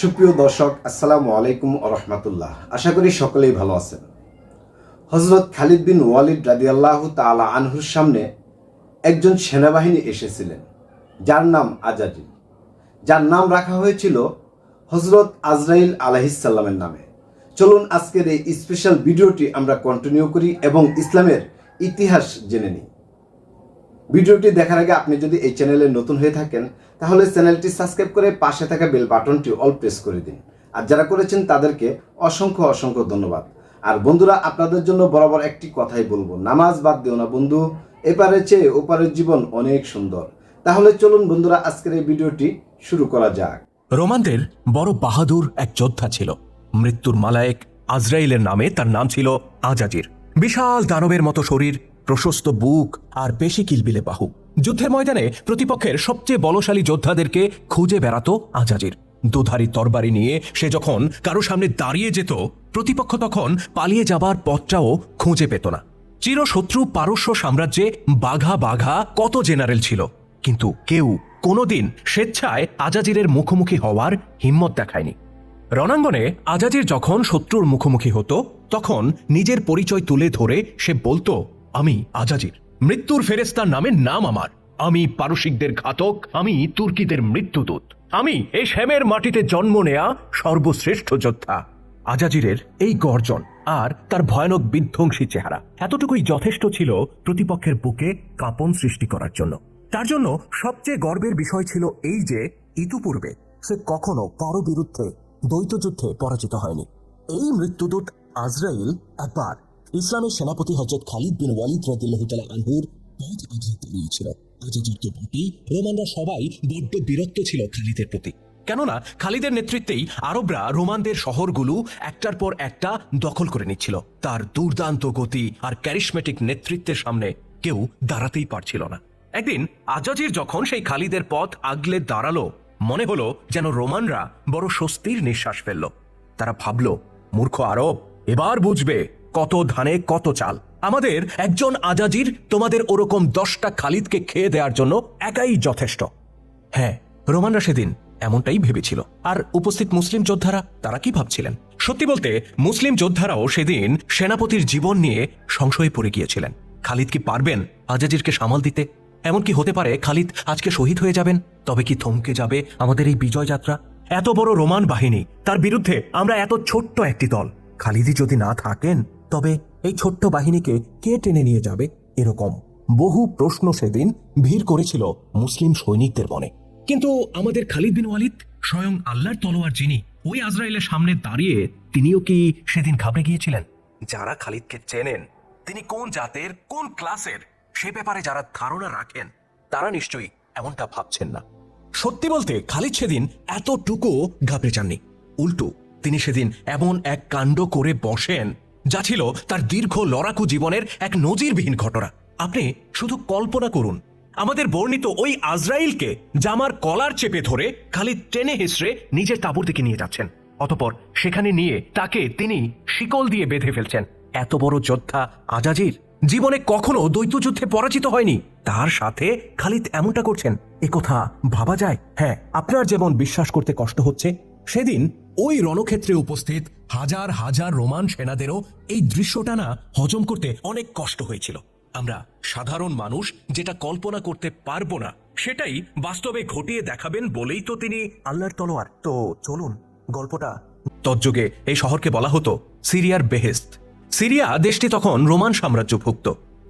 সুপ্রিয় দর্শক, আসসালামু আলাইকুম রহমতুল্লাহ। আশা করি সকলেই ভালো আছেন। হজরত খালিদ বিন ওয়ালিদ রাদিয়াল্লাহু তাআলা আনহুর সামনে একজন সেনাবাহিনী এসেছিলেন, যার নাম আজাজিল যার নাম রাখা হয়েছিল হজরত আজরাইল আলাহিসাল্লামের নামে। চলুন আজকের এই স্পেশাল ভিডিওটি আমরা কন্টিনিউ করি এবং ইসলামের ইতিহাস জেনে নিই। ভিডিওটি দেখার আগে আপনি যদি এই চ্যানেলে নতুন হয়ে থাকেন, তাহলে চ্যানেলটি সাবস্ক্রাইব করে পাশে থাকা বেল বাটনটি অল প্রেস করে দিন। আর যারা করেছেন তাদেরকে অসংখ্য অসংখ্য ধন্যবাদ। আর বন্ধুরা, আপনাদের জন্য বরাবর একটি কথাই বলব, নামাজ বাদ দিও না বন্ধু। এপারে চেয়ে ওপারের জীবন অনেক সুন্দর। তাহলে চলুন বন্ধুরা, আজকের এই ভিডিওটি শুরু করা যাক। রোমানদের বড় বাহাদুর এক যোদ্ধা ছিল। মৃত্যুর মালায়েক আজরাইলের নামে তার নাম ছিল আজাজির। বিশাল দানবের মতো শরীর প্রশস্ত বুক আর বেশি কিলবিলে বাহু। যুদ্ধের ময়দানে প্রতিপক্ষের সবচেয়ে বলশালী যোদ্ধাদেরকে খুঁজে বেড়াতো আজাজির। দুধারী তরবারি নিয়ে সে যখন কারও সামনে দাঁড়িয়ে যেত, প্রতিপক্ষ তখন পালিয়ে যাবার পথটাও খুঁজে পেত না। চিরশত্রু পারস্য সাম্রাজ্যে বাঘা বাঘা কত জেনারেল ছিল। কিন্তু কেউ কোনোদিন স্বেচ্ছায় আজাজিরের মুখোমুখি হওয়ার হিম্মত দেখায়নি। রণাঙ্গনে আজাজির যখন শত্রুর মুখোমুখি হতো, তখন নিজের পরিচয় তুলে ধরে সে বলতো আমি আজাজির। মৃত্যুর ফেরেস্তার নামে নাম আমার। আমি পারসিকদের ঘাতক, আমি তুর্কিদের মৃত্যুদূত। আমি এই শ্যামের মাটিতে জন্ম নেয়া সর্বশ্রেষ্ঠ যোদ্ধা। আজাজিরের এই গর্জন আর তার ভয়ানক বিধ্বংসী চেহারা এতটুকুই যথেষ্ট ছিল প্রতিপক্ষের বুকে কাঁপন সৃষ্টি করার জন্য। তার জন্য সবচেয়ে গর্বের বিষয় ছিল এই যে, ইতুপূর্বে সে কখনো কারও বিরুদ্ধে দ্বৈত যুদ্ধে পরাজিত হয়নি। এই মৃত্যুদূত আজরাইল একবার ইসলামের সেনাপতি হজরত খালিদ বিন ওয়ালিদ রদিল্লাহতালা আনহুর পথ আঘাত দিয়েছিল আজাজির তো বটেই রোমানরা সবাই বড্ড বিরক্ত ছিল খালিদের প্রতি। কেননা খালিদের নেতৃত্বেই আরবরা রোমানদের শহরগুলো একটার পর একটা দখল করে নিচ্ছিল। তার দুর্দান্ত গতি আর ক্যারিশমেটিক নেতৃত্বের সামনে কেউ দাঁড়াতেই পারছিল না। একদিন আজাজির যখন সেই খালিদের পথ আগলে দাঁড়াল, মনে হলো যেন রোমানরা বড় স্বস্তির নিঃশ্বাস ফেলল। তারা ভাবল, মূর্খ আরব, এবার বুঝবে কত ধানে, কত চাল। আমাদের একজন আজাজির তোমাদের ওরকম দশটা খালিদকে খেয়ে দেওয়ার জন্য একাই যথেষ্ট। হ্যাঁ রোমানরা সেদিন এমনটাই ভেবেছিল। আর উপস্থিত মুসলিম যোদ্ধারা, তারা কি ভাবছিলেন? সত্যি বলতে, মুসলিম যোদ্ধারাও সেদিন সেনাপতির জীবন নিয়ে সংশয়ে পড়ে গিয়েছিলেন। খালিদ কি পারবেন আজাজিরকে সামাল দিতে? এমন কি হতে পারে, খালিদ আজকে শহীদ হয়ে যাবেন? তবে কি থমকে যাবে আমাদের এই বিজয় যাত্রা? এত বড় রোমান বাহিনী, তার বিরুদ্ধে আমরা এত ছোট্ট একটি দল। খালিদি যদি না থাকেন তবে এই ছোট্ট বাহিনীকে কে টেনে নিয়ে যাবে এরকম? বহু প্রশ্ন সেদিন ভিড় করেছিল মুসলিম সৈনিকদের মনে। কিন্তু আমাদের খালিদ বিন ওয়ালিদ স্বয়ং আল্লাহর তলোয়ার যিনি, ওই আজরাইলের সামনে দাঁড়িয়ে তিনিও কি সেদিন ঘাবড়ে গিয়েছিলেন? যারা খালিদকে চেনেন, তিনি কোন জাতের, কোন ক্লাসের, সে ব্যাপারে যারা ধারণা রাখেন, তারা নিশ্চয়ই এমনটা ভাবছেন না। সত্যি বলতে, খালিদ সেদিন এতটুকু ঘাবড়ে যাননি। উল্টো, তিনি সেদিন এমন এক কাণ্ড করে বসেন যা ছিল তার দীর্ঘ লড়াকু জীবনের এক নজিরবিহীন ঘটনা। আপনি শুধু কল্পনা করুন, আমাদের বর্ণিত ওই আজরাইলকে জামার কলার চেপে ধরে খালিদ টেনে হেসড়ে নিজের তাঁবুর দিকে নিয়ে যাচ্ছেন। অতপর সেখানে নিয়ে তাকে তিনি শিকল দিয়ে বেঁধে ফেলছেন। এত বড় যোদ্ধা আজাজির জীবনে কখনো দ্বৈত যুদ্ধে পরাজিত হয়নি। তার সাথে খালিদ এমনটা করছেন একথা ভাবা যায়? হ্যাঁ আপনার যেমন বিশ্বাস করতে কষ্ট হচ্ছে সেদিন ওই রণক্ষেত্রে উপস্থিত হাজার হাজার রোমান সেনাদেরও এই দৃশ্যটা না হজম করতে অনেক কষ্ট হয়েছিল। আমরা সাধারণ মানুষ যেটা কল্পনা করতে পারব না, সেটাই বাস্তবে ঘটিয়ে দেখাবেন বলেই তো তিনি আল্লাহর তলোয়ার। তো চলুন, গল্পটা তজ্জুগে এই শহরকে বলা হতো সিরিয়ার বেহেস্ত। সিরিয়া দেশটি তখন রোমান সাম্রাজ্যভুক্ত।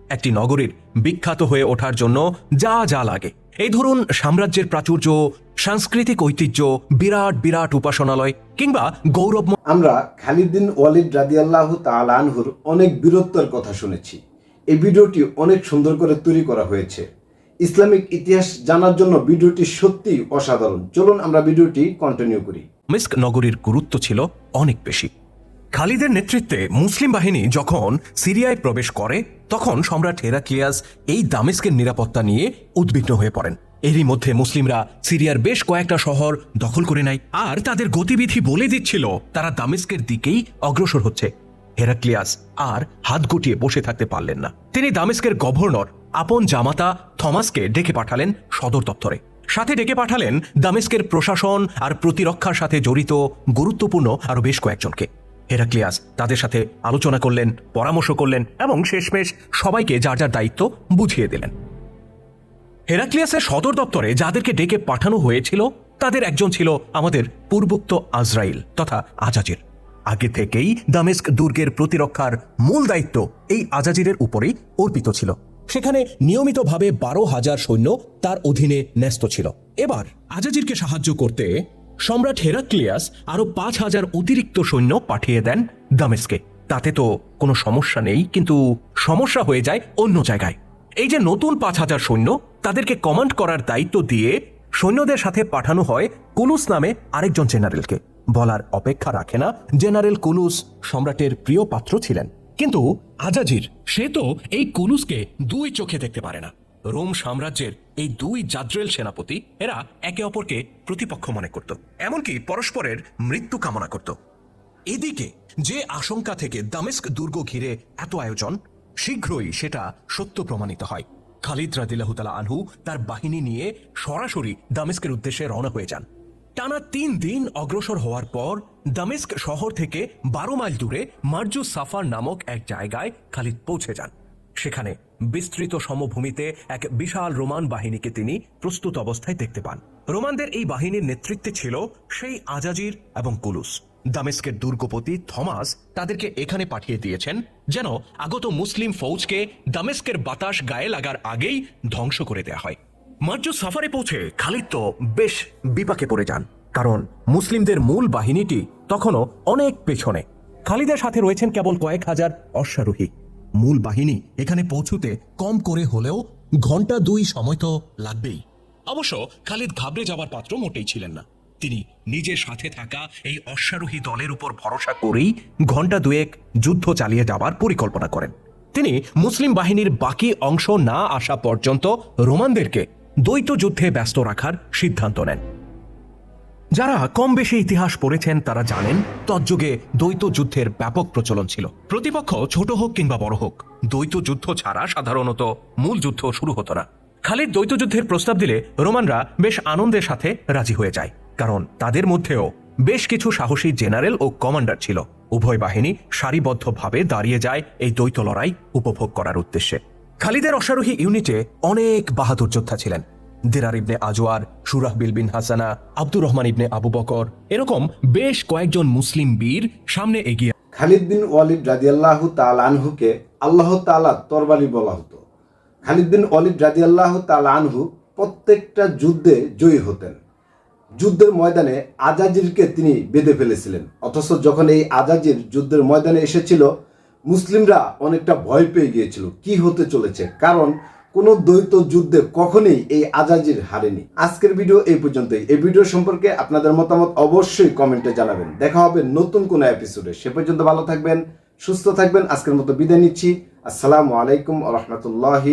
একটি নগরীর বিখ্যাত হয়ে ওঠার জন্য যা যা লাগে। এই ধরুন সাম্রাজ্যের প্রাচুর্য সাংস্কৃতিক ঐতিহ্য বিরাট বিরাট উপাসনালয় কিংবা গৌরব আমরা খালিদ বিন ওয়ালিদ রাদিয়াল্লাহু তাআলা আনহুর অনেক বীরত্বের কথা শুনেছি। এই ভিডিওটি অনেক সুন্দর করে তৈরি করা হয়েছে। ইসলামিক ইতিহাস জানার জন্য ভিডিওটি সত্যিই অসাধারণ। চলুন আমরা ভিডিওটি কন্টিনিউ করি। মিস্ক নগরীর গুরুত্ব ছিল অনেক বেশি। খালিদের নেতৃত্বে মুসলিম বাহিনী যখন সিরিয়ায় প্রবেশ করে তখন সম্রাট হেরাক্লিয়াস এই দামেস্কের নিরাপত্তা নিয়ে উদ্বিগ্ন হয়ে পড়েন। এরই মধ্যে মুসলিমরা সিরিয়ার বেশ কয়েকটা শহর দখল করে নেয় আর তাদের গতিবিধি বলে দিচ্ছিল, তারা দামেস্কের দিকেই অগ্রসর হচ্ছে। হেরাক্লিয়াস আর হাত গুটিয়ে বসে থাকতে পারলেন না। তিনি দামেস্কের গভর্নর আপন জামাতা থমাসকে ডেকে পাঠালেন সদর দপ্তরে। সাথে ডেকে পাঠালেন দামেস্কের প্রশাসন আর প্রতিরক্ষার সাথে জড়িত গুরুত্বপূর্ণ আরও বেশ কয়েকজনকে। হেরাক্লিয়াস তাদের সাথে আলোচনা করলেন, পরামর্শ করলেন এবং শেষমেশ সবাইকে যার যার দায়িত্ব বুঝিয়ে দিলেন। হেরাক্লিয়াসের সদর দপ্তরে যাদেরকে ডেকে পাঠানো হয়েছিল, তাদের একজন ছিল আমাদের পূর্বোক্ত আজরাইল তথা আজাজির। আগে থেকেই দামেস্ক দুর্গের প্রতিরক্ষার মূল দায়িত্ব এই আজাজিরের উপরেই অর্পিত ছিল। সেখানে নিয়মিতভাবে বারো হাজার সৈন্য তার অধীনে ন্যস্ত ছিল। এবার আজাজিরকে সাহায্য করতে সম্রাট হেরাক্লিয়াস আরও পাঁচ হাজার অতিরিক্ত সৈন্য পাঠিয়ে দেন দামেস্কে। তাতে তো কোনো সমস্যা নেই, কিন্তু সমস্যা হয়ে যায় অন্য জায়গায়। এই যে নতুন পাঁচ হাজার সৈন্য তাদেরকে কমান্ড করার দায়িত্ব দিয়ে সৈন্যদের সাথে পাঠানো হয় কুলুস নামে আরেকজন জেনারেলকে বলার অপেক্ষা রাখে না জেনারেল কুলুস সম্রাটের প্রিয় পাত্র ছিলেন। কিন্তু আজাজির, সে তো এই কুলুসকে দুই চোখে দেখতে পারে না। রোম সাম্রাজ্যের এই দুই জাদ্রেল সেনাপতি, এরা একে অপরকে প্রতিপক্ষ মনে করত, এমনকি পরস্পরের মৃত্যু কামনা করত। এদিকে যে আশঙ্কা থেকে দামেস্ক দুর্গ ঘিরে এত আয়োজন, শীঘ্রই সেটা সত্য প্রমাণিত হয়। খালিদ রাদিল্লাহতালা আনহু তার বাহিনী নিয়ে সরাসরি দামেস্কের উদ্দেশ্যে রওনা হয়ে যান। টানা তিন দিন অগ্রসর হওয়ার পর দামেস্ক শহর থেকে বারো মাইল দূরে মার্জু সাফার নামক এক জায়গায় খালিদ পৌঁছে যান। সেখানে বিস্তৃত সমভূমিতে এক বিশাল রোমান বাহিনীকে তিনি প্রস্তুত অবস্থায় দেখতে পান। রোমানদের এই বাহিনীর নেতৃত্বে ছিল সেই আজাজির এবং কুলুস। দামেস্কের দুর্গপতি থমাস তাদেরকে এখানে পাঠিয়ে দিয়েছেন যেন আগত মুসলিম ফৌজকে দামেস্কের বাতাস গায়ে লাগার আগেই ধ্বংস করে দেয়া হয়। মার্জু সাফারে পৌঁছে খালিদ তো বেশ বিপাকে পড়ে যান, কারণ মুসলিমদের মূল বাহিনীটি তখনও অনেক পেছনে। খালিদের সাথে রয়েছেন কেবল কয়েক হাজার অশ্বারোহী। মূল বাহিনী এখানে পৌঁছুতে কম করে হলেও ঘণ্টা দুই সময় তো লাগবেই। অবশ্য খালিদ ঘাবড়ে যাবার পাত্র মোটেই ছিলেন না। তিনি নিজের সাথে থাকা এই অশ্বারোহী দলের উপর ভরসা করেই ঘণ্টা দুয়েক যুদ্ধ চালিয়ে যাবার পরিকল্পনা করেন। তিনি মুসলিম বাহিনীর বাকি অংশ না আসা পর্যন্ত রোমানদেরকে দ্বৈত যুদ্ধে ব্যস্ত রাখার সিদ্ধান্ত নেন। যারা কম বেশি ইতিহাস পড়েছেন তারা জানেন তজ্জুগে দ্বৈত যুদ্ধের ব্যাপক প্রচলন ছিল। প্রতিপক্ষ ছোট হোক কিংবা বড় হোক, দ্বৈত যুদ্ধ ছাড়া সাধারণত মূল যুদ্ধ শুরু হতো না। খালিদ দ্বৈত যুদ্ধের প্রস্তাব দিলে রোমানরা বেশ আনন্দের সাথে রাজি হয়ে যায়। কারণ তাদের মধ্যেও বেশ কিছু সাহসী জেনারেল ও কমান্ডার ছিল। উভয় বাহিনী সারিবদ্ধভাবে দাঁড়িয়ে যায় এই দ্বৈত লড়াই উপভোগ করার উদ্দেশ্যে। খালিদের অশ্বারোহী ইউনিটে অনেক বাহাদুর যোদ্ধা ছিলেন। দিরার ইবনে আজওয়ার, সুরাহ বিল বিন হাসানা, আব্দুর রহমান ইবনে আবু বকর, এরকম বেশ কয়েকজন মুসলিম বীর সামনে এগিয়ে খালিদ বিন ওয়ালিদ রাদিয়াল্লাহু তাল আনহুকে আল্লাহ তালা তরবারি বলা হতো। খালিদ বিন ওয়ালিদ রাদিয়াল্লাহু তাআলা আনহু প্রত্যেকটা যুদ্ধে জয়ী হতেন। যুদ্ধের ময়দানে আজাজিরকে তিনি বেঁধে ফেলেছিলেন। অথচ যখন এই আজাজির যুদ্ধের ময়দানে এসেছিল, মুসলিমরা অনেকটা ভয় পেয়ে গিয়েছিল। কি হতে চলেছে? কারণ কোনো দ্বৈত যুদ্ধে কখনোই এই আজাজির হারেনি। আজকের ভিডিও এই পর্যন্তই। এই ভিডিও সম্পর্কে আপনাদের মতামত অবশ্যই কমেন্টে জানাবেন। দেখা হবে নতুন কোনো এপিসোডে সে পর্যন্ত ভালো থাকবেন, সুস্থ থাকবেন। আজকের মতো বিদায় নিচ্ছি। আসসালামু আলাইকুম রহমতুল্লাহি